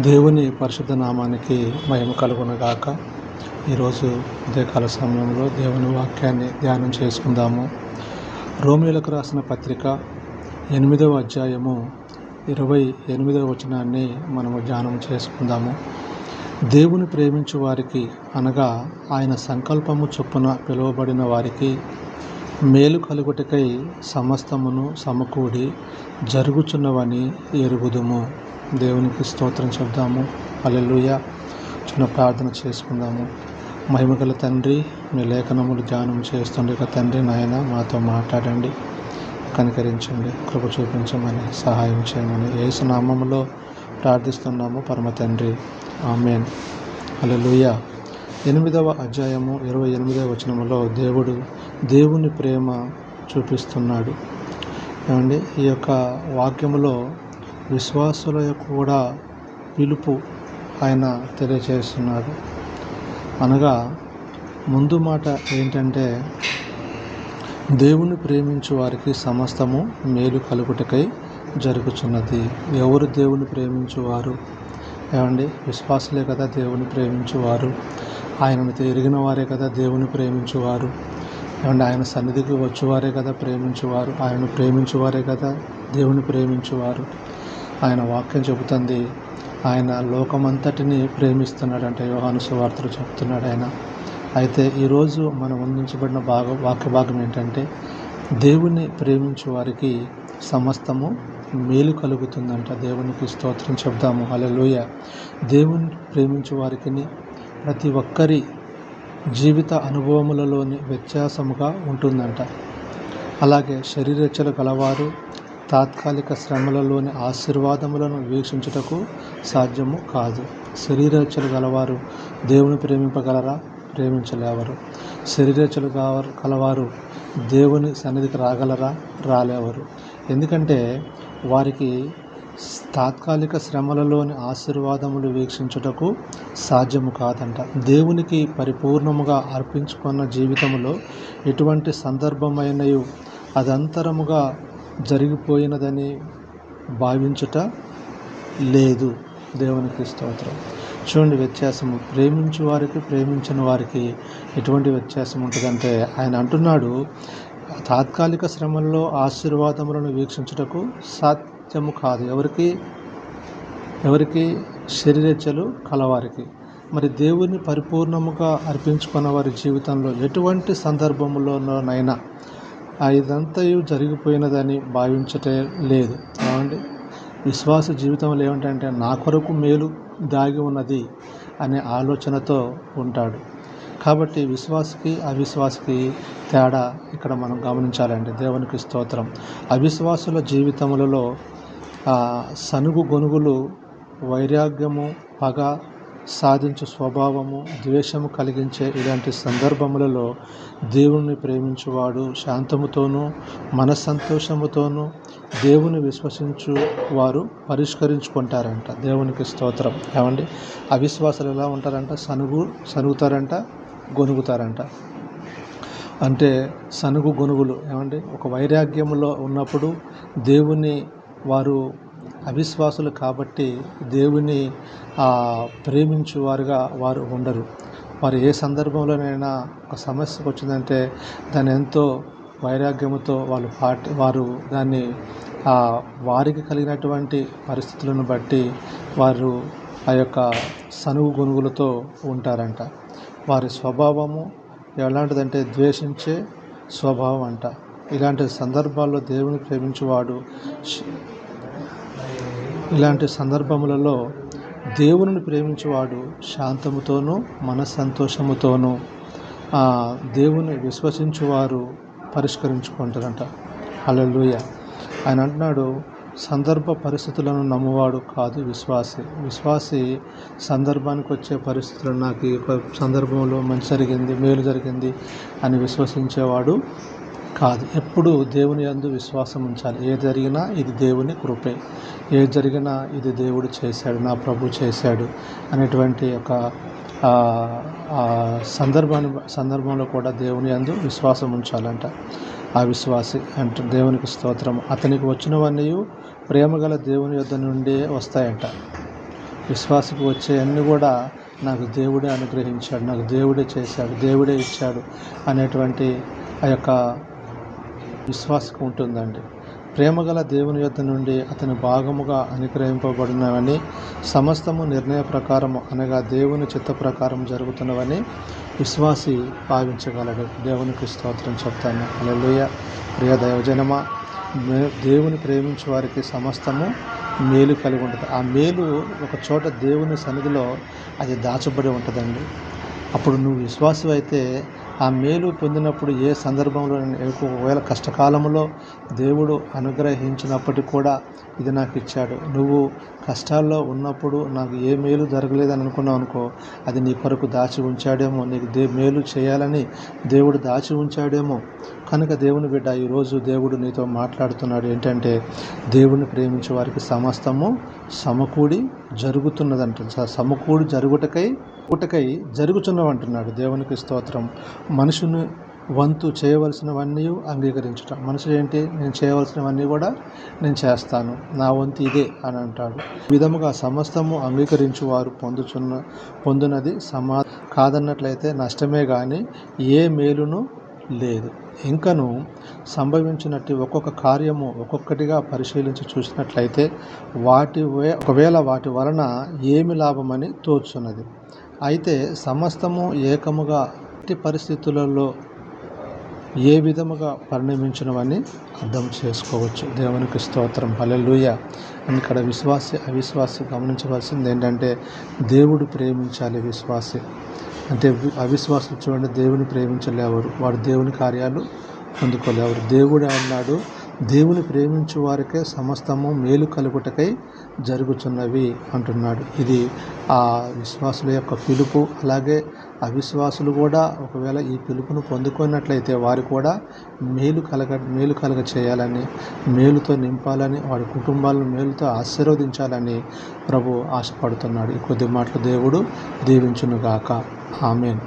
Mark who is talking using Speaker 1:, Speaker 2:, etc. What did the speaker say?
Speaker 1: దేవుని పరిశుద్ధ నామానికి మహిమ కలుగునగాక. ఈరోజు ఉదయకాల సమయంలో దేవుని వాక్యాన్ని ధ్యానం చేసుకుందాము. రోమిలకు రాసిన పత్రిక ఎనిమిదవ అధ్యాయము ఇరవై ఎనిమిదవ వచనాన్ని మనము ధ్యానం చేసుకుందాము. దేవుని ప్రేమించు వారికి అనగా ఆయన సంకల్పము చొప్పున పిలువబడిన వారికి మేలు కలుగుటకై సమస్తమును సమకూడి జరుగుచున్నవని ఎరుగుదుము. దేవునికి స్తోత్రం చెప్దాము అల్లెలుయ చిన్న ప్రార్థన చేసుకుందాము. మహిమగల తండ్రి మీ లేఖనములు ధ్యానం చేస్తుండగా తండ్రి నాయన మాతో మాట్లాడండి. కనికరించండి. కృప చూపించమని సహాయం చేయమని యేసు నామములో ప్రార్థిస్తున్నాము పరమ తండ్రి. ఆమెన్. అల్లెలుయ ఎనిమిదవ అధ్యాయము ఇరవై ఎనిమిదవ వచనములో దేవుడు దేవుని ప్రేమ చూపిస్తున్నాడు. ఏమండి? ఈ యొక్క వాక్యములో విశ్వాసుల కూడా పిలుపు ఆయన తెలియజేస్తున్నాడు అనగా ముందు మాట ఏంటంటే దేవుని ప్రేమించు వారికి సమస్తము మేలు కలుగుటకై జరుగుచున్నది. ఎవరు దేవుని ప్రేమించువారు? ఏమండి? విశ్వాసులే కదా దేవుని ప్రేమించువారు. ఆయనను ఎరిగిన వారే కదా దేవుని ప్రేమించువారు. ఏమంటే ఆయన సన్నిధికి వచ్చేవారే కదా ప్రేమించువారు. ఆయనను ప్రేమించువారే కదా దేవుని ప్రేమించువారు. ఆయన వాక్యం చెబుతుంది. ఆయన లోకమంతటిని ప్రేమిస్తున్నాడంటే. యోహాను సువార్తలు చెప్తున్నాడు ఆయన. అయితే ఈరోజు మనం అందించబడిన భాగ వాక్య భాగం ఏంటంటే దేవుని ప్రేమించే వారికి సమస్తము మేలు కలుగుతుందంట. దేవునికి స్తోత్రం చెప్దాము అలలోయ దేవుని ప్రేమించే వారికి ప్రతి ఒక్కరి జీవిత అనుభవములలోని వ్యత్యాసముగా ఉంటుందంట. అలాగే శరీరచ్చలు గలవారు తాత్కాలిక శ్రమలలోని ఆశీర్వాదములను వీక్షించుటకు సాధ్యము కాదు. శరీరేచ్ఛలు గలవారు దేవుని ప్రేమింపగలరా? ప్రేమించలేవరు. శరీరేచ్ఛలు కావరు కలవారు దేవుని సన్నిధికి రాగలరా? రాలేవరు. ఎందుకంటే వారికి తాత్కాలిక శ్రమలలోని ఆశీర్వాదములు వీక్షించుటకు సాధ్యము కాదంట. దేవునికి పరిపూర్ణముగా అర్పించుకున్న జీవితంలో ఎటువంటి సందర్భమైనయు అదంతరముగా జరిగిపోయినదని భావించుట లేదు. దేవునికి స్తోత్రం చూడండి వ్యత్యాసము. ప్రేమించు వారికి ప్రేమించిన వారికి ఎటువంటి వ్యత్యాసం ఉంటుందంటే ఆయన అంటున్నాడు తాత్కాలిక శ్రమల్లో ఆశీర్వాదములను వీక్షించుటకు సాధ్యము కాదు. ఎవరికి? ఎవరికి? శరీరచ్చలు కలవారికి. మరి దేవుని పరిపూర్ణముగా అర్పించుకున్న వారి జీవితంలో ఎటువంటి సందర్భంలోనైనా ఇదంతయు జరిగిపోయినదని భావించటే లేదు. ఏమండి? విశ్వాస జీవితంలో ఏమిటంటే నా కొరకు మేలు దాగి ఉన్నది అనే ఆలోచనతో ఉంటాడు. కాబట్టి విశ్వాసకి అవిశ్వాసకి తేడా ఇక్కడ మనం గమనించాలండి. దేవునికి స్తోత్రం. అవిశ్వాసుల జీవితములలో సనుగు గొనుగులు వైరాగ్యము పగ సాధించు స్వభావము ద్వేషము కలిగించే ఇలాంటి సందర్భములలో దేవుణ్ణి ప్రేమించువాడు శాంతముతోనూ మనస్సంతోషముతోనూ దేవుని విశ్వసించు వారు పరిష్కరించుకుంటారంట. దేవునికి స్తోత్రం. ఏమండి? అవిశ్వాసాలు ఎలా ఉంటారంట? సనుగు సనుగుతారంట గొనుగుతారంట. అంటే సనుగు గొనుగులు. ఏమండి? ఒక వైరాగ్యములో ఉన్నప్పుడు దేవుని వారు అవిశ్వాసులు కాబట్టి దేవుని ప్రేమించువారుగా వారు ఉండరు. వారు ఏ సందర్భంలోనైనా ఒక సమస్య వచ్చిందంటే దాన్ని ఎంతో వైరాగ్యముతో వాళ్ళు పాటి వారు దాన్ని వారికి కలిగినటువంటి పరిస్థితులను బట్టి వారు ఆ యొక్క సనుగు గొనుగులతో ఉంటారంట. వారి స్వభావము ఎలాంటిదంటే ద్వేషించే స్వభావం అంట. ఇలాంటి సందర్భాల్లో దేవుని ప్రేమించేవాడు ఇలాంటి సందర్భములలో దేవుని ప్రేమించేవాడు శాంతముతోనూ మనస్సంతోషముతోనూ దేవుని విశ్వసించువారు పరిష్కరించుకుంటారంట అలలుయ ఆయన అంటున్నాడు సందర్భ పరిస్థితులను నమ్మువాడు కాదు విశ్వాసి. విశ్వాసి సందర్భానికి వచ్చే పరిస్థితులు నాకు ఈ సందర్భంలో మంచి జరిగింది మేలు జరిగింది అని విశ్వసించేవాడు కాదు. ఎప్పుడు దేవుని యందు విశ్వాసం ఉంచాలి. ఏ జరిగినా ఇది దేవుని కృపే. ఏ జరిగినా ఇది దేవుడు చేశాడు నా ప్రభు చేశాడు అనేటువంటి ఒక సందర్భాన్ని సందర్భంలో కూడా దేవుని యందు విశ్వాసం ఉంచాలంట. ఆ విశ్వాసి అంటే దేవునికి స్తోత్రం. అతనికి వచ్చినవన్నీ ప్రేమగల దేవుని యొద్ద నుండి వస్తాయంట. విశ్వాసకు వచ్చే అన్నీ కూడా నాకు దేవుడే అనుగ్రహించాడు నాకు దేవుడే చేశాడు దేవుడే ఇచ్చాడు అనేటువంటి ఆ యొక్క విశ్వాసకు ఉంటుందండి. ప్రేమగల దేవుని యొద్ద నుండి అతని భాగముగా అనుగ్రహింపబడినవని సమస్తము నిర్ణయ ప్రకారము అనగా దేవుని చిత్త ప్రకారం జరుగుతున్నవని విశ్వాసి భావించగలడు. దేవునికి స్తోత్రం చెప్తాను. అలెలుయ ప్రియ దైవజనమ మే- దేవుని ప్రేమించే వారికి సమస్తము మేలు కలిగి ఉంటుంది. ఆ మేలు ఒక చోట దేవుని సన్నిధిలో అది దాచబడి ఉంటుందండి. అప్పుడు నువ్వు విశ్వాసం అయితే ఆ మేలు పొందినప్పుడు ఏ సందర్భంలో ఒకవేళ కష్టకాలంలో దేవుడు అనుగ్రహించినప్పటికీ కూడా ఇది నాకు ఇచ్చాడు. నువ్వు కష్టాల్లో ఉన్నప్పుడు నాకు ఏ మేలు జరగలేదని అనుకున్నావు అనుకో అది నీ కొరకు దాచి ఉంచాడేమో. నీకు దే మేలు చేయాలని దేవుడు దాచి ఉంచాడేమో. కనుక దేవుని బిడ్డ ఈరోజు దేవుడు నీతో మాట్లాడుతున్నాడు ఏంటంటే దేవుని ప్రేమించే వారికి సమస్తము సమకూడి జరుగుతున్నదంట. సమకూడి జరుగుటకై పుటకై జరుగుతున్నవంటున్నాడు దేవునికి స్తోత్రం. మనుషుని వంతు చేయవలసినవన్నీ అంగీకరించటం. మనుషులు ఏంటి? నేను చేయవలసినవన్నీ కూడా నేను చేస్తాను. నా వంతు ఇదే అని అంటాడు. ఈ విధముగా సమస్తము అంగీకరించు వారు పొందుచున్న పొందునది సమా కాదన్నట్లయితే నష్టమే కానీ ఏ మేలును లేదు. ఇంకను సంభవించినట్టు ఒక్కొక్క కార్యము ఒక్కొక్కటిగా పరిశీలించి చూసినట్లయితే వాటి ఒకవేళ వాటి వలన ఏమి లాభమని తోచున్నది అయితే సమస్తము ఏకముగా పరిస్థితులలో ఏ విధముగా పరిణమించినవని అర్థం చేసుకోవచ్చు. దేవునికి స్తోత్రం. పల్లెలుయ ఇక్కడ విశ్వాసి అవిశ్వాసి గమనించవలసింది ఏంటంటే దేవుడు ప్రేమించాలి విశ్వాసి. అంటే వి- అవిశ్వాసులు చూడండి దేవుని ప్రేమించలేవరు. వాడు దేవుని కార్యాలు అందుకోలేవరు. దేవుడు అన్నాడు దేవుని ప్రేమించు వారికే సమస్తము మేలు కలుగుటకై జరుగుతున్నవి అంటున్నాడు. ఇది ఆ విశ్వాసుల యొక్క పిలుపు. అలాగే అవిశ్వాసులు కూడా ఒకవేళ ఈ పిలుపును పొందుకున్నట్లయితే వారు కూడా మేలు కలగ మేలు కలగ చేయాలని మేలుతో నింపాలని వారి కుటుంబాలను మేలుతో ఆశీర్వదించాలని ప్రభు ఆశపడుతున్నాడు. ఈ కొద్ది మాటలు దేవుడు దీవించునుగాక. ఆమెన్.